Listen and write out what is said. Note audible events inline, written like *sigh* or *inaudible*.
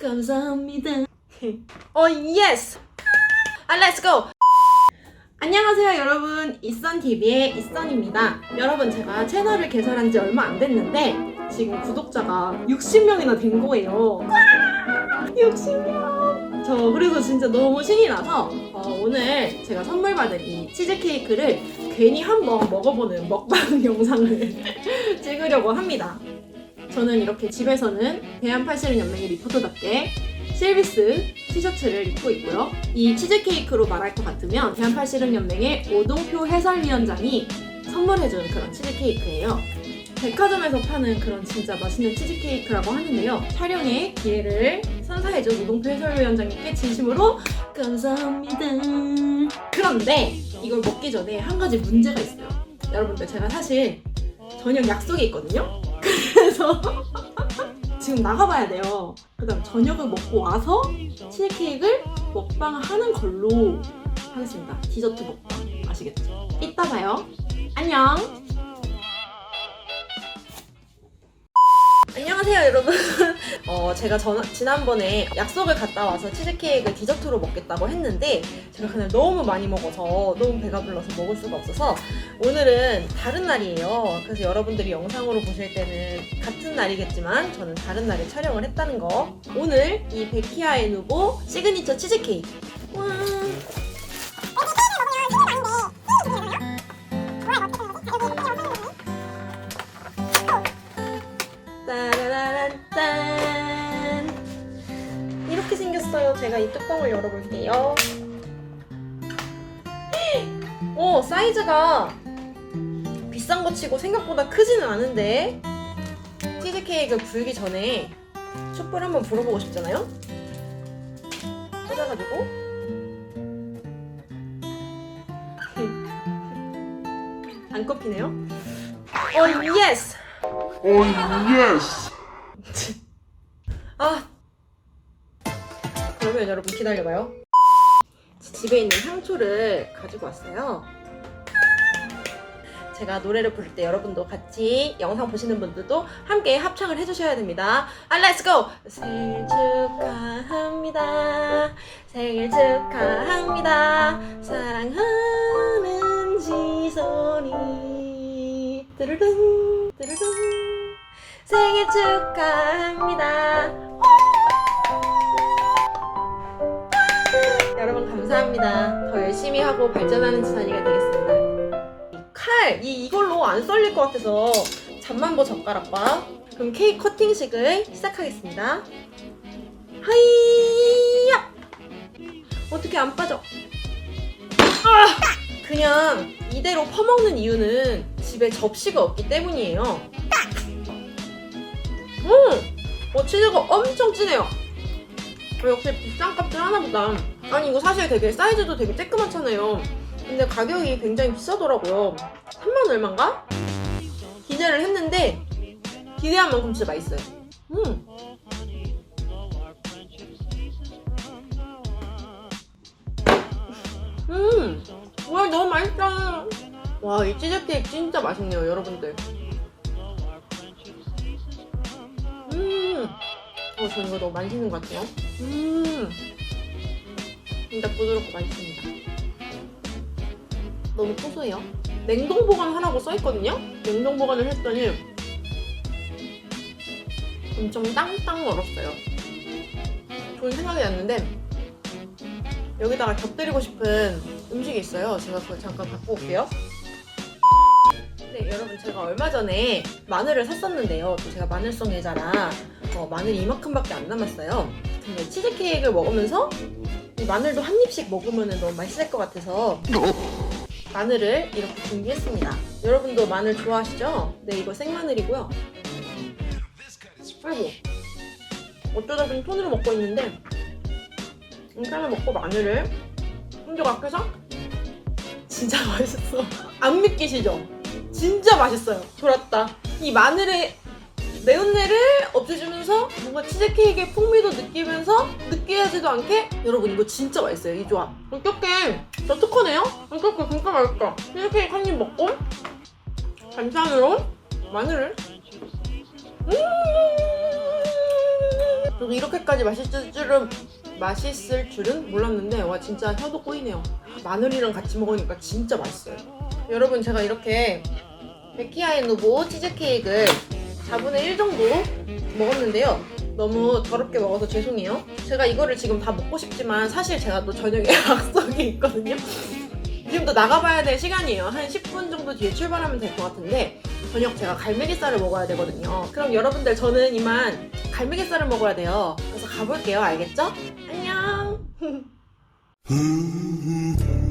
감사합니다. *laughs* 어 예스. 아 렛츠 고. 안녕하세요 여러분 이선TV의 이선입니다 여러분 제가 채널을 개설한 지 얼마 안 됐는데 지금 구독자가 60명이나 된 거예요 *laughs* 와 60명 저 그래서 진짜 너무 신이 나서 어, 오늘 제가 선물 받은 이 치즈케이크를 괜히 한번 먹어보는 먹방 *laughs* 영상을 찍으려고 합니다 저는 이렇게 집에서는 대한팔씨름연맹의 리포터답게 실비스 티셔츠를 입고 있고요. 이 치즈케이크로 말할 것 같으면 대한팔씨름연맹의 오동표 해설위원장이 선물해준 그런 치즈케이크예요. 백화점에서 파는 그런 진짜 맛있는 치즈케이크라고 하는데요. 촬영의 기회를 선사해준 오동표 해설위원장님께 진심으로 감사합니다. 그런데 이걸 먹기 전에 한 가지 문제가 있어요. 여러분들 제가 사실 저녁 약속이 있거든요. 그래서 *laughs* 지금 나가봐야 돼요. 그다음 저녁을 먹고 와서 치즈케이크를 먹방하는 걸로 하겠습니다. 디저트 먹방 아시겠죠? 이따 봐요. 안녕. 안녕하세요 여러분. *laughs* 어, 제가 전, 지난번에 약속을 갔다 와서 치즈케이크를 디저트로 먹겠다고 했는데 제가 그날 너무 많이 먹어서 너무 배가 불러서 먹을 수가 없어서 오늘은 다른 날이에요. 그래서 여러분들이 영상으로 보실 때는 같은 날이겠지만 저는 다른 날에 촬영을 했다는 거. 오늘 이 베키아 의 누보 시그니처 치즈케이크. 와. 제가 이 뚜껑을 열어볼게요. 오 사이즈가 비싼 거 치고 생각보다 크지는 않은데 치즈케이크 불기 전에 촛불 한번 불어보고 싶잖아요? 꽂아가지고 안 꼽히네요? 어 예스! Oh yes! 아 그러면 여러분 기다려봐요. 집에 있는 향초를 가지고 왔어요. 제가 노래를 부를 때 여러분도 같이 영상 보시는 분들도 함께 합창을 해주셔야 됩니다. 아 렛츠 고! 생일 축하합니다. 생일 축하합니다. 사랑하는 지선이. 뚜루룽 뚜루룽 생일 축하합니다. 열심히 하고 발전하는 지선이가 되겠습니다. 이 칼, 이, 이걸로 안 썰릴 것 같아서 잠만보 젓가락과 그럼 케이크 커팅식을 시작하겠습니다. 하이야! 어떻게 안 빠져? 아! 그냥 이대로 퍼먹는 이유는 집에 접시가 없기 때문이에요. 음! 어, 치즈가 엄청 진해요. 어, 역시 비싼 값들 하나보다. 아니, 이거 사실 되게 사이즈도 되게 쬐끄맣잖아요. 근데 가격이 굉장히 비싸더라고요. 3만 얼마인가? 기대를 했는데, 기대한 만큼 진짜 맛있어요. 음! 음! 와, 너무 맛있다. 와, 이 치즈 케이크 진짜 맛있네요, 여러분들. 음. 어, 저 이거 너무 씹는 것 같아요. 음. 진짜 부드럽고 맛있습니다. 너무 고소해요. 냉동 보관하라고 써있거든요? 냉동 보관을 했더니 엄청 땅땅 얼었어요. 좋은 생각이 났는데 여기다가 곁들이고 싶은 음식이 있어요. 제가 그걸 잠깐 갖고 올게요. 네, 여러분 제가 얼마 전에 마늘을 샀었는데요. 또 제가 마늘성 예자라 어, 마늘이 이만큼밖에 안 남았어요. 근데 치즈케이크를 먹으면서 이 마늘도 한 입씩 먹으면 너무 맛있을 것 같아서 마늘을 이렇게 준비했습니다. 여러분도 마늘 좋아하시죠? 네, 이거 생마늘이고요. 아이고, 어쩌다 보니 손으로 먹고 있는데 인간을 먹고 마늘을 한 조각 해서 진짜 *laughs* 맛있어. 안 믿기시죠? 진짜 맛있어요. 돌았다. 이 마늘의 매운내를 없애주면서 뭔가 치즈케이크의 풍미도 느끼면서 느끼하지도 않게 여러분 이거 진짜 맛있어요 이 조합 어떡해 저 특허네요? 어떡해 진짜 맛있다 치즈케이크 한 입 먹고 반찬으로 마늘을 음 이렇게까지 맛있을 줄은 맛있을 줄은 몰랐는데 와 진짜 혀도 꼬이네요. 마늘이랑 같이 먹으니까 진짜 맛있어요. 여러분 제가 이렇게 베키아의 노보 치즈케이크를 4분의 1 정도 먹었는데요. 너무 더럽게 먹어서 죄송해요. 제가 이거를 지금 다 먹고 싶지만 사실 제가 또 저녁에 *laughs* 약속이 있거든요. 지금도 나가봐야 될 시간이에요. 한 10분 정도 뒤에 출발하면 될 것 같은데 저녁 제가 갈매기살을 먹어야 되거든요. 그럼 여러분들 저는 이만 갈매기살을 먹어야 돼요. 그래서 가볼게요. 알겠죠? 안녕. *laughs*